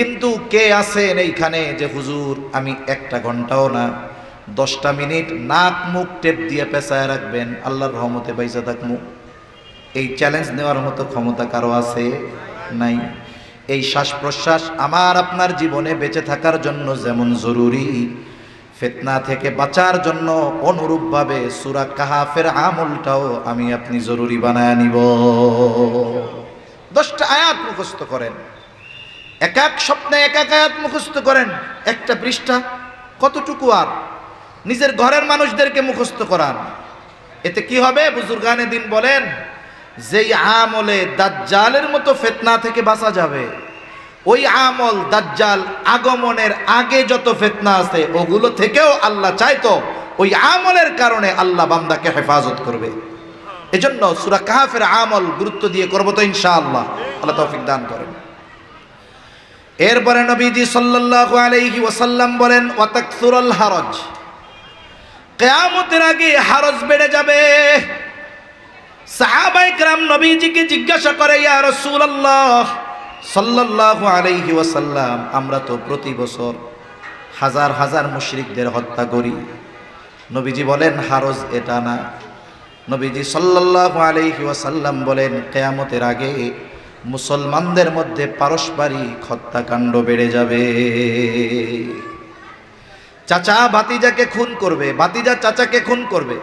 কিন্তু কে আছেন এইখানে যে হুজুর, আমি একটা ঘন্টাও না। দশটা মিনিট নাক মুখ টেপ দিয়ে পেঁচায় রাখবেন, আল্লাহর রহমতে বাইসা থাকমু। এই চ্যালেঞ্জ নেওয়ার মতো ক্ষমতা কারও আছে নাই। এই শ্বাস প্রশ্বাস আমার আপনার জীবনে বেঁচে থাকার জন্য যেমন জরুরি, ফেতনা থেকে বাঁচার জন্য অনুরূপভাবে সুরা কাহাফের আমলটাও আমি আপনি জরুরি বানায় নিব। দশটা আয়াত মুখস্থ করেন। এক এক স্বপ্নে এক এক আয়াত মুখস্থ করেন। একটা পৃষ্ঠা, কতটুকু আর? নিজের ঘরের মানুষদেরকে মুখস্থ করান। এতে কি হবে? বুজুর্গানে দিন বলেন, যেই আমলে দাজ্জালের মতো ফেতনা থেকে বাঁচা যাবে, ওই আমল দাজ্জাল আগমনের আগে যত ফেতনা আছে, ওগুলো থেকেও আল্লাহ চাইতো, ওই আমলের কারণে আল্লাহ বান্দাকে হেফাজত করবে। এজন্য সুরা কাহাফের আমল গুরুত্ব দিয়ে করব তো ইনশাআল্লাহ। আল্লাহ তৌফিক দান করেন। এরপরে নবীজি সাল্লাহ আলাইহি ওসাল্লাম বলেন, ওয়াতাকসুরল হারজ। কেয়ামতের আগে হারজ বেড়ে যাবে। সাহাবাইকরাম নবীজিকে জিজ্ঞাসা করে, ইয়া রসুল্লাহ সাল্লাল্লাহু আলাইহি ওয়াসাল্লাম, আমরা তো প্রতি বছর হাজার হাজার মুশরিকদের হত্যা করি। নবীজি বলেন, হারজ এটা না। নবীজি সাল্লাল্লাহু আলাইহি ওয়াসাল্লাম বলেন, কেয়ামতের আগে মুসলমানদের মধ্যে পারস্পরিক হত্যাকাণ্ড বেড়ে যাবে। চাচা ভাতিজাকে খুন করবে, ভাতিজা চাচাকে খুন করবে।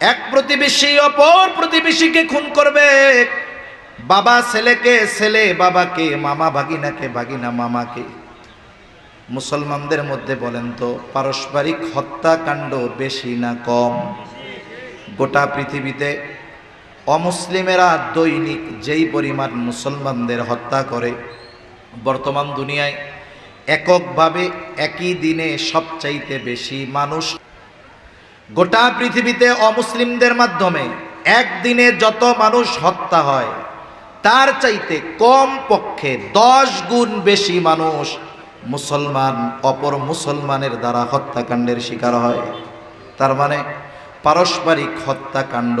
এক প্রতিবেশী অপর প্রতিবেশীকে খুন করবে। বাবা ছেলেকে ছেলে, বাবাকে মামা, ভাগিনাকে ভাগিনা, মামাকে। মুসলমানদের মধ্যে বলেন তো, পারস্পরিক হত্যাকাণ্ড বেশি না কম? গোটা পৃথিবীতে অমুসলিমেরা দৈনিক যেই পরিমাণ মুসলমানদের হত্যা করে, বর্তমান দুনিয়ায় এককভাবে একই দিনে সবচাইতে বেশি মানুষ গোটা পৃথিবীতে অমুসলিমদের মাধ্যমে একদিনে যত মানুষ হত্যা হয়, তার চাইতে কম পক্ষে দশ গুণ বেশি মানুষ মুসলমান, অপর মুসলমানের দ্বারা হত্যাকাণ্ডের শিকার হয়। তার মানে পারস্পরিক হত্যাকাণ্ড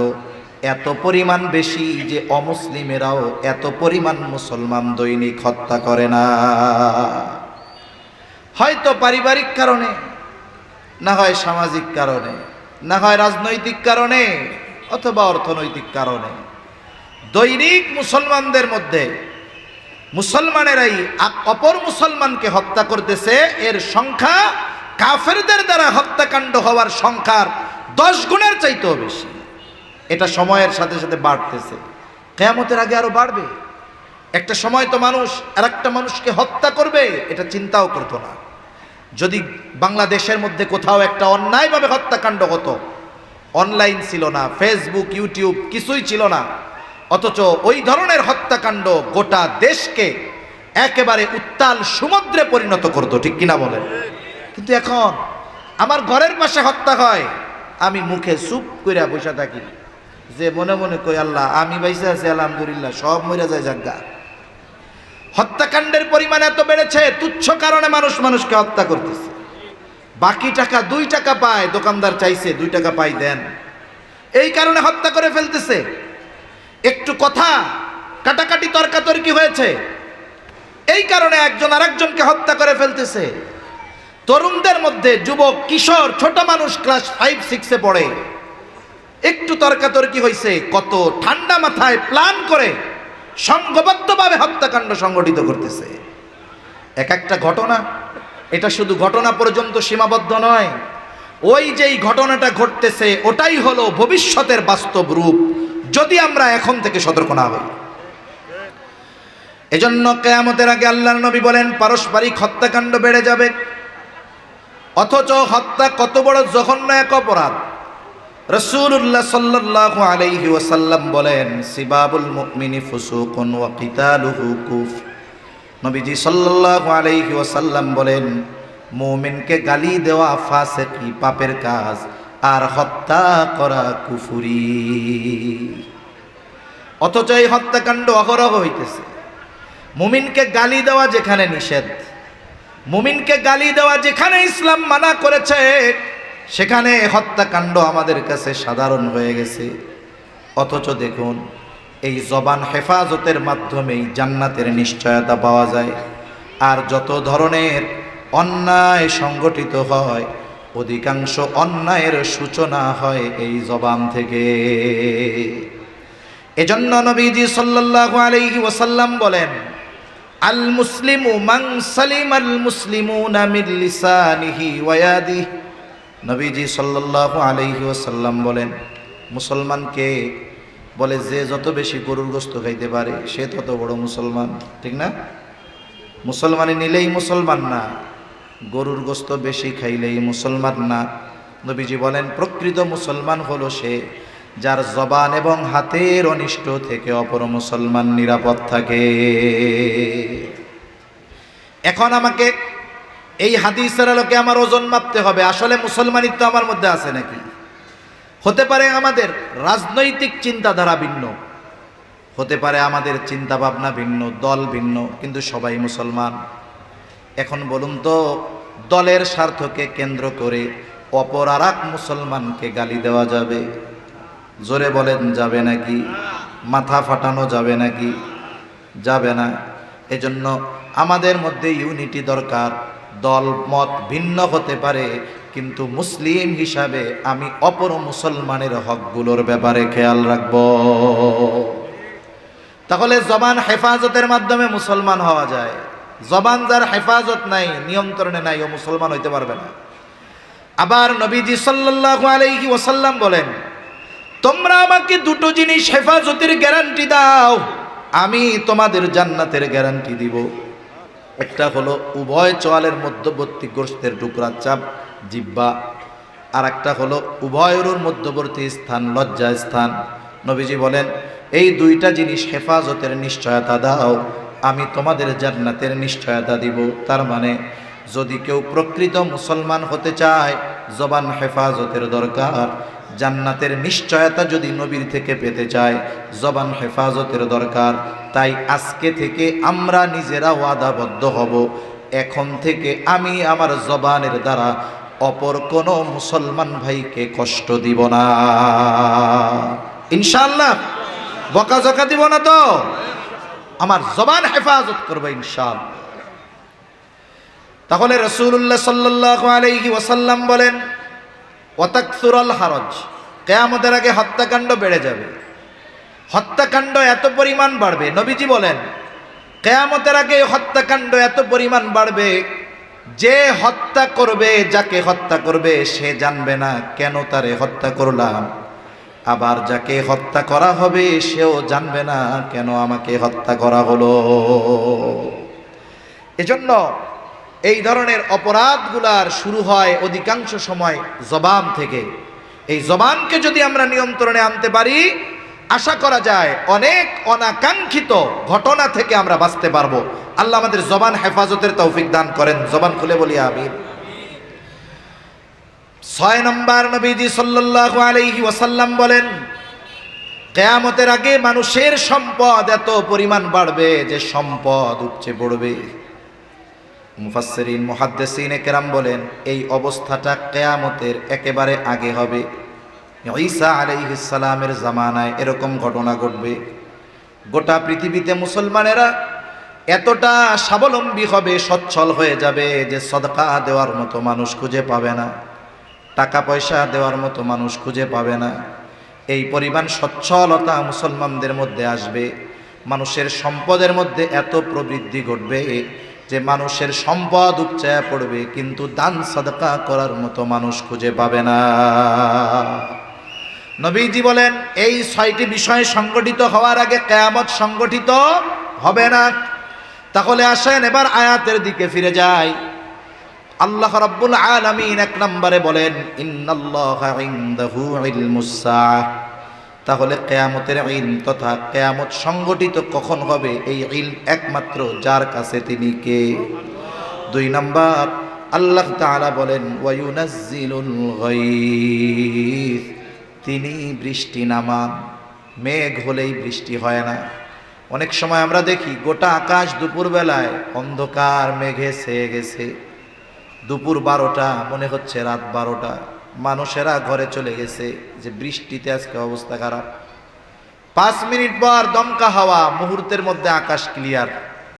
এত পরিমাণ বেশি যে অমুসলিমেরাও এত পরিমাণ মুসলমান দৈনিক হত্যা করে না। হয়তো পারিবারিক কারণে, না হয় সামাজিক কারণে, না হয় রাজনৈতিক কারণে, অথবা অর্থনৈতিক কারণে। দৈনিক মুসলমানদের মধ্যে মুসলমানেরাই অপর মুসলমানকে হত্যা করতেছে, এর সংখ্যা কাফেরদের দ্বারা হত্যাকাণ্ড হওয়ার সংখ্যার দশ গুণের চাইতেও বেশি। এটা সময়ের সাথে সাথে বাড়তেছে। কেয়ামতের আগে আরও বাড়বে। একটা সময় তো মানুষ আর একটা মানুষকে হত্যা করবে, এটা চিন্তাও করতো না। যদি বাংলাদেশের মধ্যে কোথাও একটা অন্যায়ভাবে হত্যাকাণ্ড হতো, অনলাইন ছিল না, ফেসবুক, ইউটিউব কিছুই ছিল না, অথচ ওই ধরনের হত্যাকাণ্ড গোটা দেশকে একেবারে উত্তাল সমুদ্রে পরিণত করতো, ঠিক কিনা বলেন? কিন্তু এখন আমার ঘরের পাশে হত্যা হয়, আমি মুখে চুপ কইরা বসে থাকি। যে মনে মনে কই আল্লাহ, আমি বাইসে আছি, আলহামদুলিল্লাহ, সব মরে যায় জাগা হত্যাকাণ্ডের পরিমাণ এত বেড়েছে, তুচ্ছ কারণে মানুষ মানুষকে হত্যা করতেছে। বাকি টাকা, দুই টাকা পায়, দোকানদার চাইছে, দুই টাকা পাই দেন। এই কারণে হত্যা করে ফেলতেছে। একটু কথা, কাটাকাটি তর্কাতর্কি হয়েছে। এই কারণে একজন আরেকজনকে হত্যা করে ফেলতেছে। তরুণদের মধ্যে যুবক, কিশোর, ছোট মানুষ, ক্লাস ফাইভ, সিক্সে পড়ে। একটু তর্কাতর্কি হয়েছে কত ঠান্ডা মাথায় প্ল্যান করে সংঘবদ্ধভাবে হত্যাকাণ্ড সংগঠিত করতেছে। এক একটা ঘটনা, এটা শুধু ঘটনা পর্যন্ত সীমাবদ্ধ নয়, ওই যেই ঘটনাটা ঘটতেছে, ওটাই হলো ভবিষ্যতের বাস্তব রূপ, যদি আমরা এখন থেকে সতর্ক না হই। এজন্য কেয়ামতের আগে আল্লাহর নবী বলেন, পারস্পরিক হত্যাকাণ্ড বেড়ে যাবে। অথচ হত্যা কত বড় জঘন্য এক অপরাধ। রসুল্লাহ সাল্লাল্লাহু আলাইহি ওয়াসাল্লাম বলেন, সিবাবুল মুমিনি ফুসুকুন ওয়া কিতালুহু কুফ। নবীজি সাল্লাল্লাহু আলাইহি ওয়াসাল্লাম বলেন, মুমিনকে গালি দেওয়া ফাসিকি পাপের কাজ। আর হত্যা করা কুফুরি। অথচ এই হত্যাকাণ্ড অহরহ হইতেছে। মুমিনকে গালি দেওয়া যেখানে নিষেধ, মুমিনকে গালি দেওয়া যেখানে ইসলাম মানা করেছে সেখানে হত্যাকাণ্ড আমাদের কাছে সাধারণ হয়ে গেছে। অথচ দেখুন, এই জবান হেফাজতের মাধ্যমেই জান্নাতের নিশ্চয়তা পাওয়া যায়। আর যত ধরনের অন্যায় সংগঠিত হয়, অধিকাংশ অন্যায়ের সূচনা হয় এই জবান থেকে। এজন্য নবীজি সাল্লাল্লাহু আলাইহি ওয়াসাল্লাম বলেন, আল মুসলিমু মান সালিম আল মুসলিমুনা মিন লিসানিহি ওয়া ইয়াদিহি নবীজি সাল্লাল্লাহু আলাইহি ওসাল্লাম বলেন, মুসলমানকে বলে যে যত বেশি গরুর গোস্ত খাইতে পারে, সে তত বড় মুসলমান। ঠিক না? মুসলমানে নিলেই মুসলমান না, গরুর গোস্ত বেশি খাইলেই মুসলমান না। নবীজি বলেন, প্রকৃত মুসলমান হলো সে যার জবান এবং হাতের অনিষ্ট থেকে অপর মুসলমান নিরাপদ থাকে। এখন আমাকে এই হাদিসের আলোকে আমার ওজন মাপতে হবে। আসলে মুসলমানিত্ব আমার মধ্যে আছে নাকি? হতে পারে আমাদের রাজনৈতিক চিন্তাধারা ভিন্ন। হতে পারে আমাদের চিন্তা ভাবনা ভিন্ন, দল ভিন্ন, কিন্তু সবাই মুসলমান। এখন বলুন তো, দলের স্বার্থকে কেন্দ্র করে অপর মুসলমানকে গালি দেওয়া যাবে? জোরে বলেন, যাবে নাকি? মাথা ফাটানো যাবে নাকি? যাবে না। এজন্য আমাদের মধ্যে ইউনিটি দরকার। দল, মত ভিন্ন হতে পারে, কিন্তু মুসলিম হিসাবে আমি অপর মুসলমানের হকগুলোর ব্যাপারে খেয়াল রাখব। তাহলে জবান হেফাজতের মাধ্যমে মুসলমান হওয়া যায়। জবান যার হেফাজত নাই, নিয়ন্ত্রণে নাই, ও মুসলমান হইতে পারবে না। আবার নবীজি সাল্লাল্লাহু আলাইহি ওয়াসাল্লাম বলেন, তোমরা আমাকে দুটো জিনিস হেফাজতের গ্যারান্টি দাও, আমি তোমাদের জান্নাতের গ্যারান্টি দিব। একটা হলো উভয় চোয়ালের মধ্যবর্তী গোষ্ঠের টুকরা চাপ, জিব্বা। আর একটা হলো উভয়ের মধ্যবর্তী স্থান, লজ্জা স্থান। নবীজি বলেন, এই দুইটা জিনিস হেফাজতের নিশ্চয়তা দাও, আমি তোমাদের জান্নাতের নিশ্চয়তা দিব। তার মানে যদি কেউ প্রকৃত মুসলমান হতে চায়, জবান হেফাজতের দরকার। জান্নাতের নিশ্চয়তা যদি নবীর থেকে পেতে চায়, জবান হেফাজতের দরকার। তাই আজকে থেকে আমরা নিজেরা ওয়াদাবদ্ধ হব। এখন থেকে আমি আমার জবানের দ্বারা অপর কোনো মুসলমান ভাইকে কষ্ট দিব না। ইনশাল্লাহ বকাঝকা দিব না তো। আমার জবান হেফাজত করবে ইনশাল্লাহ তাহলে রসুল্লাহ সাল্লাহ আলাইহি ওয়াসাল্লাম বলেন ওয়াতাকসুরাল হারজ। কেয়ামতের আগে হত্যাকাণ্ড বেড়ে যাবে। হত্যাকাণ্ড এত পরিমাণ বাড়বে। নবীজি বলেন, কেয়ামতের আগে হত্যাকাণ্ড এত পরিমাণ বাড়বে, যে হত্যা করবে, যাকে হত্যা করবে, সে জানবে না কেন তারে হত্যা করলাম। আবার যাকে হত্যা করা হবে, সেও জানবে না কেন আমাকে হত্যা করা হলো। এজন্য এই ধরনের অপরাধগুলার শুরু হয় অধিকাংশ সময় জবান থেকে। এই জবানকে যদি আমরা নিয়ন্ত্রণে আনতে পারি, আশা করা যায় অনেক অনাকাঙ্ক্ষিত ঘটনা থেকে আমরা বাঁচতে পারব। আল্লাহ আমাদের জবান হেফাজতের তৌফিক দান করেন। জবান খুলে বলি আমির ছয় নম্বর নবীজি সাল্লাল্লাহু আলাইহি ওয়াসাল্লাম বলেন, কেয়ামতের আগে মানুষের সম্পদ এত পরিমাণ বাড়বে যে সম্পদ উপচে পড়বে। মুফাসসিরিন, মুহাদ্দিসিন কেরাম বলেন, এই অবস্থাটা কেয়ামতের একেবারে আগে হবে। ঈসা আলাইহিস সালামের জামানায় এরকম ঘটনা ঘটবে। গোটা পৃথিবীতে মুসলমানেরা এতটা স্বাবলম্বী হবে, সচ্ছল হয়ে যাবে যে সদকা দেওয়ার মতো মানুষ খুঁজে পাবে না, টাকা পয়সা দেওয়ার মতো মানুষ খুঁজে পাবে না। এই পরিমাণ সচ্ছলতা মুসলমানদের মধ্যে আসবে, মানুষের সম্পদের মধ্যে এত প্রবৃদ্ধি ঘটবে যে মানুষের সম্পদ উপচায়া পড়বে, কিন্তু দান সাদকা করার মতো মানুষ খুঁজে পাবে না। নবীজি বলেন, এই ছয়টি বিষয় সংগঠিত হওয়ার আগে কেয়ামত সংগঠিত হবে না। তাহলে আসেন, এবার আয়াতের দিকে ফিরে যাই। আল্লাহ রাব্বুল আলামিন এক নম্বরে বলেন, ইন্নাল্লাহা তাহলে কেয়ামতের ইলম তথা কেয়ামত সংগঠিত কখন হবে? এই ইলম একমাত্র যার কাছে তিনি কে? দুই নম্বর, আল্লাহ তাআলা বলেন, ওয়ায়ুনাজ্জিলুল তিনি বৃষ্টি নামান, মেঘ হলেই বৃষ্টি হয় না। অনেক সময় আমরা দেখি, গোটা আকাশ দুপুরবেলায় অন্ধকার মেঘে ছেয়ে গেছে। দুপুর বারোটা, মনে হচ্ছে রাত বারোটা। মানুষেরা ঘরে চলে গেছে, যে বৃষ্টিতে আজকে অবস্থা খারাপ। পাঁচ মিনিট পর দমকা হাওয়া, মুহূর্তের মধ্যে আকাশ ক্লিয়ার